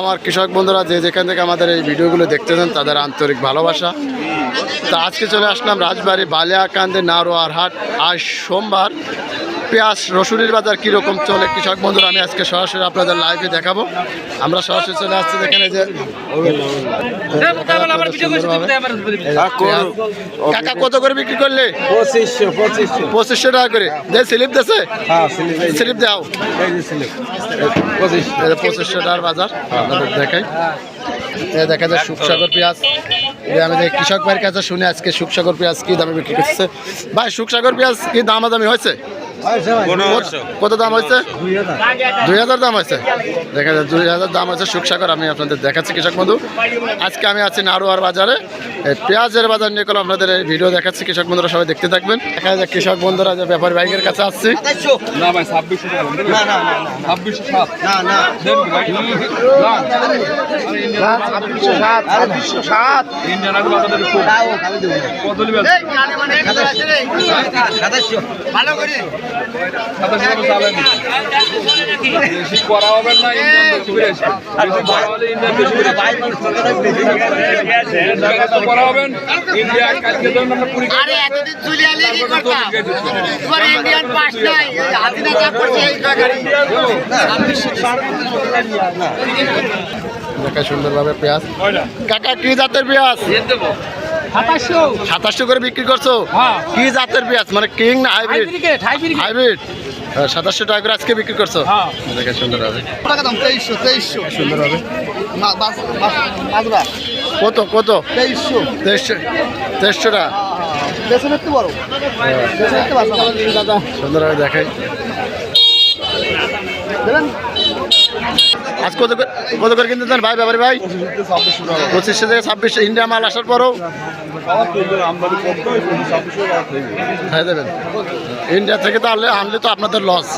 আমার কৃষক বন্ধুরা যে যেখান থেকে আমাদের এই ভিডিওগুলো দেখতেছেন, তাদের আন্তরিক ভালোবাসা। তা আজকে চলে আসলাম রাজবাড়ি বালিয়াকান্দি নারোয়ার হাট। আজ সোমবার পেঁয়াজ রসুনের বাজার কীরকম চলে? কৃষক বন্ধুরা আমি আজকে সরাসরি আপনাদের লাইভে দেখাবো। আমরা সরাসরি চলে আসছি যেখানে যে কাকা কত করে বিক্রি করলে? পঁচিশশো টাকা করে। যে স্লিপ দেছে? হ্যাঁ স্লিপ দাও। যে স্লিপ। পঁচিশ এই যে পঁচিশশো টাকার বাজার আপনাদের দেখাই। দেখা যায় সুখসাগর পেঁয়াজ। এই আমি কৃষক ভাইয়ের কাছে শুনে আজকে সুখসাগর পেঁয়াজ কি দামে বিক্রি করছে ভাই সুখসাগর পেঁয়াজ কি দামাদামি হয়েছে? কত- দাম হয়েছে? দুই হাজার দাম হয়েছে? দেখা যায় দুই হাজার দাম আছে সুখসাগর আমি আপনাদের দেখাচ্ছি কৃষক বন্ধু আজকে আমি আছি নাড়ুয়ার বাজারে এই পেঁয়াজের বাজার নিয়ে কোনো আপনাদের এই ভিডিও দেখাচ্ছি কৃষক বন্ধুরা সবাই দেখতে থাকবেন দেখা যায় কৃষক বন্ধুরা যে ব্যাপারী বাইকের কাছে আসছি না ভাই ছাব্বিশশো না না না ছাব্বিশশো সাত বেশি করা হবে না দেখা সুন্দরভাবে পেঁয়াজ। কাকা কি জাতের পেঁয়াজ? সাতাশশো। করে বিক্রি করছ? কি জাতের পেঁয়াজ? মানে কিং না হাইব্রিড? হাইব্রিড? সাতাশশো টাকা করে আজকে বিক্রি করছ? দেখা সুন্দর হবে। তেইশশো তেইশশো। সুন্দর হবে। কত কত? তেইশশো। তেইশশো তেইশশো টাকা। দাদা সুন্দর হবে দেখাই। আজ কত করে কত করে কিনতে দেন ভাই ব্যাপারে ভাই পঁচিশশো থেকে ছাব্বিশশো ইন্ডিয়া মাল আসার পরও খাই দেবেন ইন্ডিয়া থেকে তো আনলে আনলে তো আপনাদের লস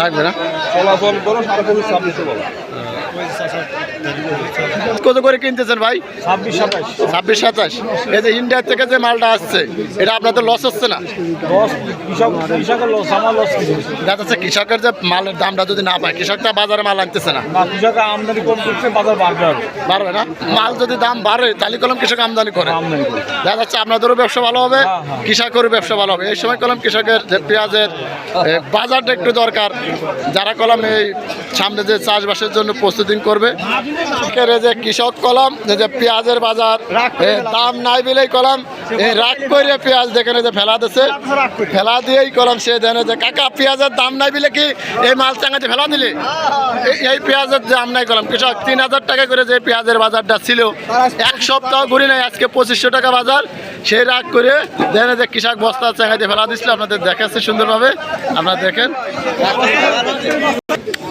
থাকবে না চলাচল করো সাড়ে পঁচিশ ছাব্বিশশো বলো কত করে কিনতেছেন ভাই? ছাব্বিশ সাতাশ। ছাব্বিশ সাতাশ। এই যে ইন্ডিয়া থেকে যে মালটা আসছে এটা আপনাদের লস হচ্ছে না? দেখা যাচ্ছে কৃষকের যে মালের দামটা যদি না পায় কৃষকটা বাজারে মাল আনতেছে না। কৃষক আমদানি কম করছে বাজার বাড়বে পারবে না? মাল যদি দাম বাড়ে তাহলে কলম কৃষক আমদানি করে। দেখা যাচ্ছে আপনাদেরও ব্যবসা ভালো হবে হ্যাঁ, হ্যাঁ। কৃষকেরও ব্যবসা ভালো হবে। এই সময় কলম কৃষকের যে পেঁয়াজের বাজারটা একটু দরকার। যারা কলম এই সামনে যে চাষবাসের জন্য প্রস্তুতি করবে যে কৃষক কলম যে পেঁয়াজের বাজার দাম নাই বিলেই কলম এই রাগ করে পেঁয়াজ দেখেন যে ফেলা দিছে। ফেলা দিয়েই কলম সে দেন যে কাকা পেঁয়াজের দাম নাই বিলে কি এই মাল চাঙ্গাতে ফেলা দিলে? এই- পেঁয়াজের দাম নাই কলম। কৃষক তিন হাজার টাকা করে যে পেঁয়াজের বাজারটা ছিল এক সপ্তাহ ঘুরি নাই আজকে পঁচিশশো টাকা বাজার। সেই রাগ করে দেন যে কৃষক বস্তা চাঙ্গাতে ফেলা দিচ্ছিল আপনাদের দেখাচ্ছে সুন্দরভাবে। আপনারা দেখেন।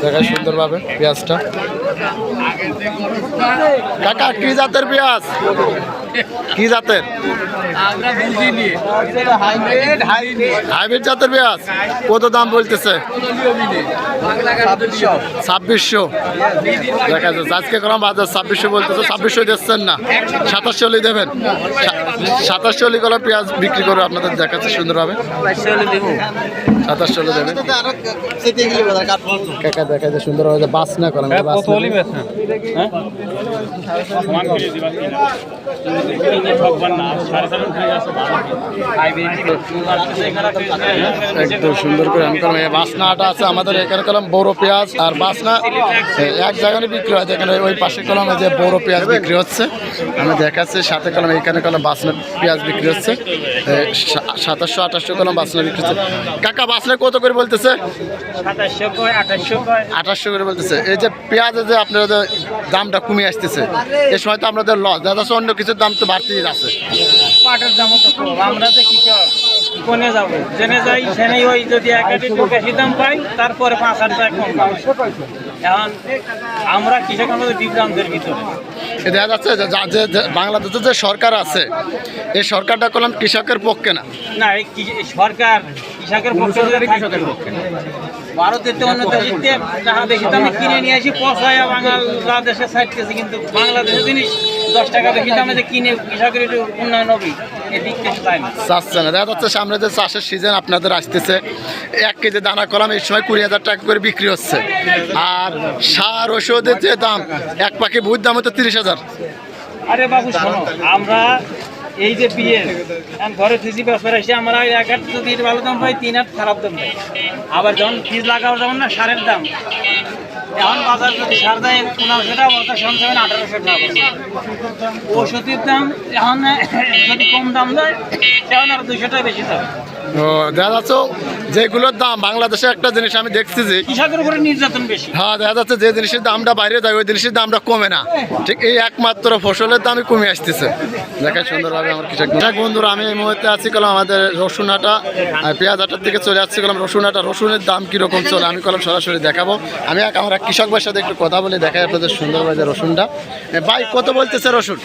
দেখেন সুন্দরভাবে পেঁয়াজটা। কাকা কি জাতের পেঁয়াজ কি জাতের? হাইব্রিড জাতের পেঁয়াজ। কত দাম বলতেছে? ছাব্বিশশো। দেখা যাচ্ছে আজকে কোনো বাজার ছাব্বিশশো বলতেছে ছাব্বিশশো দিচ্ছেন না সাতাশশো হলেই দেবেন। সাতাশশো হলে কোনো পেঁয়াজ বিক্রি করে আপনাদের দেখাচ্ছে, সুন্দরভাবে। সাতাশশো হলে দেবেন দেখা যায় সুন্দরভাবে বাস না করেন সুন্দর করে আমি করলাম। বাসনাটা আছে আমাদের এখানে কলম বড় পেঁয়াজ আর বাসনা। এক জায়গায় বিক্রি হয় যেখানে ওই পাশে কলম যে বড় পেঁয়াজ বিক্রি হচ্ছে। আমি দেখাচ্ছি সাথে কলম এখানে কলম বাসনা পেঁয়াজ বিক্রি হচ্ছে। সাতাশশো আঠাশশো কলম বাসনা বিক্রি হচ্ছে। কাকা বাসনা কত করে বলতেছে? আঠাশশো করে বলতেছে। এই যে পেঁয়াজের যে আপনাদের যে দামটা কমে আসতেছে এই সময় তো আপনাদের লস। যাচ্ছে অন্য কিছুর দাম তো বাড়তেই আছে। পাটের দামও তো কম আমরা তো কৃষক কোনে যাব? জেনে যাই সেনে ওই যদি এক একটু বেশি দাম পাই তারপরে পাঁচ হাজার টাকা কম পাবো। এখন আমরা কৃষক আমাদের বিভ্রান্তের ভিতরে। দেখা যাচ্ছে যে বাংলাদেশে যে সরকার আছে এই সরকারটা করলাম কৃষকের পক্ষে না। না সরকার কৃষকের পক্ষে কৃষকের পক্ষে ভারতের তো অন্য দেশে টাকা বেশি দামে কিনে নিয়ে আসি। পয়সায় বাংলাদেশে ছাড়তেছে কিন্তু বাংলাদেশের জিনিস দশ টাকা কিনে কৃষকের একটু উন্নয়ন হবে এদিক কেসে যায় না? চাচ্ছে না দেখা যাচ্ছে সামনে যে চাষের সিজন আপনাদের আসতেছে এক কেজি দানা কলাম এই সময় কুড়ি হাজার টাকা করে বিক্রি হচ্ছে। আর সার ওষুধের যে দাম এক পাখি ভুইয়ের দাম হতো তিরিশ হাজার। আরে বাবু শোনো আমরা এই যে বিয়ে ঘরে ফিজি ব্যবসা এসে আমরা এক হাট যদি ভালো দাম পাই তিন হাট খারাপ দাম পাই আবার যখন ফিজ লাগাও যেমন না সারের দাম। এখন বাজার যদি সার দেয় পনেরোশো টাকা বলতে সন সেভেন আঠারোশো টাকা ওষুধের দাম এখন যদি কম দাম দেয় তখন আর দুশো টাকা বেশি দাম। দেখা যাচ্ছে যেগুলোর দাম বাংলাদেশে একটা জিনিস আমি দেখছি যে কৃষকের উপরে নির্যাতন বেশি। হ্যাঁ দেখা যাচ্ছে যে জিনিসের দামটা বাইরে যায় ওই জিনিসের দামটা কমে না। ঠিক এই একমাত্র ফসলের দামই কমে আসতেছে। দেখেন সুন্দরভাবে আমার কৃষক বন্ধুরা আমি এই মুহূর্তে আছি কলাম আমাদের রসুন হাটা আর পেঁয়াজ হাটার থেকে চলে আসছি কলাম রসুন হাটা রসুনের দাম কীরকম চলে আমি কলাম সরাসরি দেখাবো। আমি এক আমার এক কৃষক ভাইয়ের সাথে একটু কথা বলে দেখাই আপনাদের সুন্দরভাবে যে রসুনটা ভাই কত বলতেছে রসুন?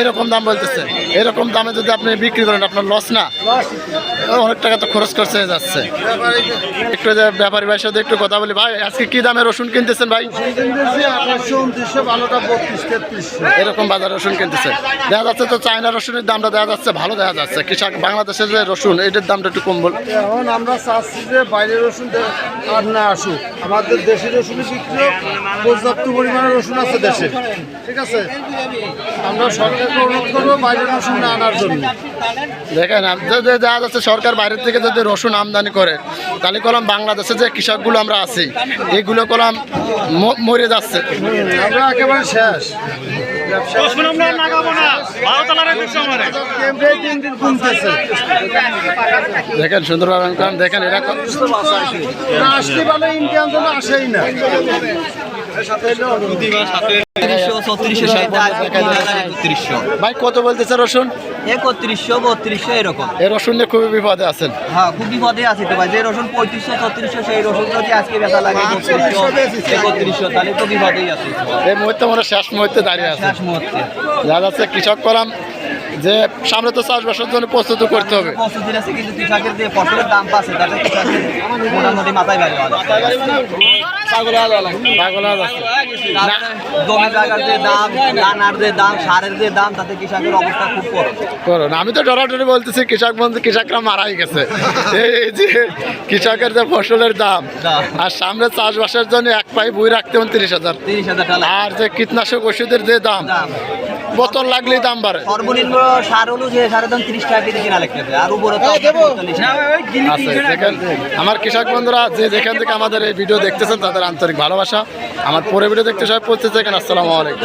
এরকম দাম বলতেছে। এরকম দামে যদি আপনি বিক্রি করেন আপনার লস না? অনেক টাকা তো খরচ হয়ে যাচ্ছে। একটু যে ব্যাপারী ভাইয়ের সাথে একটু কথা বলি। ভাই আজকে কি দামে রসুন কিনতেছেন ভাই? এরকম বাজার রসুন কিনতেছে। দেখা যাচ্ছে তো চায়না রসুনের দামটা দেখা যাচ্ছে ভালো দেখা যাচ্ছে। কৃষক বাংলাদেশের যে রসুন এটার দামটা একটু কম বল। এখন আমরা চাচ্ছি যে বাইরের রসুন আর না আসুক। আমাদের দেশের রসুনই বিক্রি পর্যাপ্ত পরিমাণে রসুন আছে দেশে। ঠিক আছে? আমরা সরকারকে অনুরোধ করব বাইরের রসুন না আনার জন্য। দেখেন যে- যাচ্ছে সরকার বাইরের থেকে যদি রসুন আমদানি করে তাহলে কলম বাংলাদেশে যে কৃষকগুলো আমরা আছি এগুলো কলম মরে যাচ্ছে। আমরা একেবারে শেষ। দেখেন সুন্দরভাবে আমি দেখেন এটা আসতে পারলে ইন্ডিয়ান জন্য আসেই না। ভাই কত বলতেছে রসুন? একত্রিশশো বত্রিশশো এরকম। এই রসুন নিয়ে খুবই বিপদে আছেন। হ্যাঁ খুব বিপদে আছে তো ভাই। যে রসুন পঁয়ত্রিশশো ছত্রিশশো সেই রসুন যদি আজকে বেচা লাগে বত্রিশশো একত্রিশশো তাহলে তো বিপদেই আছে। এই মুহূর্তে মনে শেষ মুহূর্তে দাঁড়িয়ে আছে। শেষ মুহূর্তে। দেখা যাচ্ছে কৃষক কলাম যে সামনে তো চাষবাসের জন্য প্রস্তুত করতে হবে। প্রস্তুতি আছে। কিন্তু কৃষকের যে ফসলের দাম পাচ্ছে তাতে কৃষকের মোটামুটি মাথায় আমি তো ডরাডরি বলতেছি কৃষক বন্ধু কৃষকরা মারাই গেছে। এই যে কৃষকের যে ফসলের দাম। আর সামনে চাষবাসের জন্য এক পাই বই রাখতে তিরিশ হাজার। আর যে কীটনাশক ওষুধের যে দাম। বোতল লাগলেই দাম বাড়ে। সর্বনিম্ন সার হলো যে সারের দাম তিরিশ টাকা কেজি কিনা লাগতে আর উপরে আমার কৃষক বন্ধুরা যে যেখান থেকে আমাদের এই ভিডিও দেখতেছেন তাদের আন্তরিক ভালোবাসা। আমার পরে ভিডিও দেখতে সবাই পড়তে চাই আসসালামু আলাইকুম।